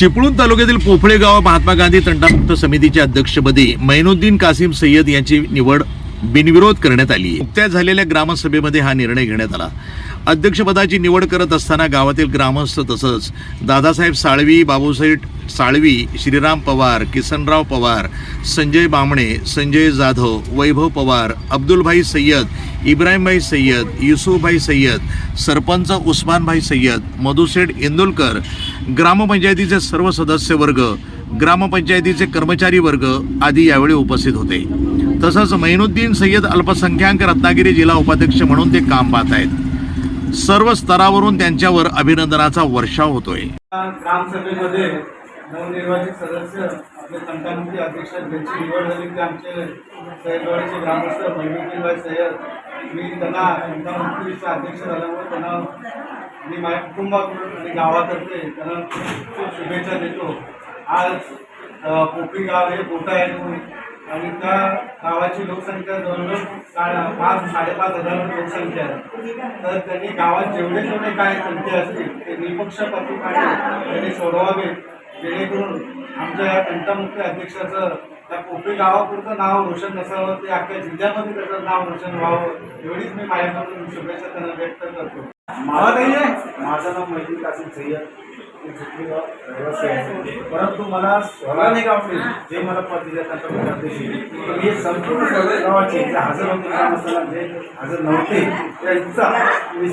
चिपळूण तालुक्यातील पोफळे गाव महात्मा गांधी तंटामुक्त समितीच्या अध्यक्षपदी मैनुद्दीन कासिम सय्यद यांची निवड बिनविरोध करण्यात आली. नुकत्याच झालेल्या ग्रामसभेमध्ये हा निर्णय घेण्यात आला. अध्यक्षपदाची निवड करत असताना गावातील ग्रामस्थ तसंच दादासाहेब साळवी बाबूसाहेब साळवी श्रीराम पवार किसनराव पवार संजय बामणे संजय जाधव वैभव पवार अब्दुलभाई सय्यद इब्राहिमभाई सय्यद युसुफभाई सय्यद सरपंच उस्मानभाई सय्यद मधुसेठ इंदुलकर ग्रामपंचायतीचे सर्व सदस्य वर्ग ग्रामपंचायतीचे कर्मचारी वर्ग आदी यावेळी उपस्थित होते. तसंच मैनुद्दीन सय्यद अल्पसंख्याक रत्नागिरी जिल्हा उपाध्यक्ष म्हणून ते काम पाहत आहेत. सर्व स्तरावरून त्यांच्यावर अभिनंदनाचा वर्षाव होतोय. ग्रामसभेमध्ये नवनिर्वाचित सदस्य आपले तंटामुक्ती अध्यक्ष ज्यांची निवड झाली ते आमचे सय्यदवाडीचे ग्रामस्थ महिनुद्दीनभाई सय्यद मी त्यांना तंटामुक्तीचा अध्यक्ष झाल्यामुळे त्यांना मी माझ्या कुटुंबाकडून आणि गावातर्फे त्यांना खूप शुभेच्छा देतो. आज पोपी गाव हे मोठं आहे आणि त्या गावाची लोकसंख्या जवळजवळ पाच साडेपाच हजार लोकसंख्या आहे. तर त्यांनी गावात जेवढे जेवढे काय संख्या असतील ते निपक्षपातीपणे त्यांनी सोडवावे जेणेकरून आमच्या या तंटामुक्त अध्यक्षाचं त्या कोपी गावापुरतं नाव रोशन नसावं ते अख्ख्या जिल्ह्यामध्ये त्याचं नाव रोशन व्हावं एवढीच मी माझ्याकडून शुभेच्छा त्यांना व्यक्त करतो. माझं नाव मैत्री कासिम सय्यद. मी चिखलीगाव परंतु मला स्वराने गावचे जे मला पद दिले त्यांच्या पदाध्यक्षी हे संपूर्ण सर्व गावाचे जे हजर होते ग्रामस्थांना जे हजर नव्हते त्यांचा मी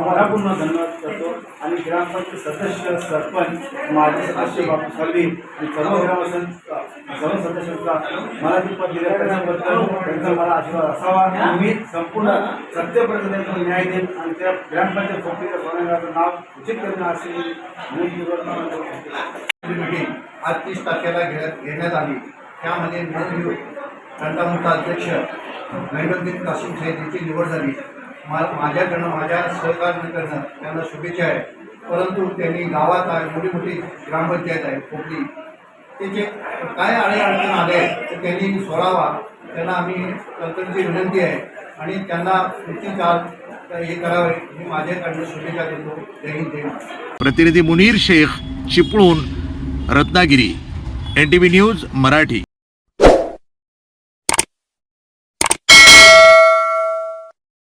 मनापूर्ण धन्यवाद करतो. आणि ग्रामपंचायत सदस्य सरपंच माजी सदस्य बापू सालवी आणि सर्व ग्रामस्थांचा सर्व सदस्यांचा मला जे पद दिलं त्याच्याबद्दल त्यांचा मला आशीर्वाद असावा. आणि मी संपूर्ण सत्यपर्यंत त्यांचा न्याय देईन आणि त्या ग्रामपंचायत सोबतीच्या सोन्याचं नाव उचित करणं असेल आज तीस तारखेला घेण्यात घेण्यात आली. त्यामध्ये नवनियुक्त तंटामुक्त अध्यक्ष नैवेद्दीन कासिम सैद यांची निवड झाली. मा माझ्याकडनं माझ्या सहकार्याकडनं त्यांना शुभेच्छा आहे. परंतु त्यांनी गावात आहे मोठी मोठी ग्रामपंचायत आहे कोकणी त्याचे काय अडे अडचण आले तर त्यांनी सोडावा. त्यांना आम्ही कळकळीची विनंती आहे. आणि त्यांना पुढची हे करावे मी माझ्याकडनं शुभेच्छा देतो. जय हिंद जय प्रतिनिधी Munir Shaikh Chiplun Ratnagiri. N T V news Marathi.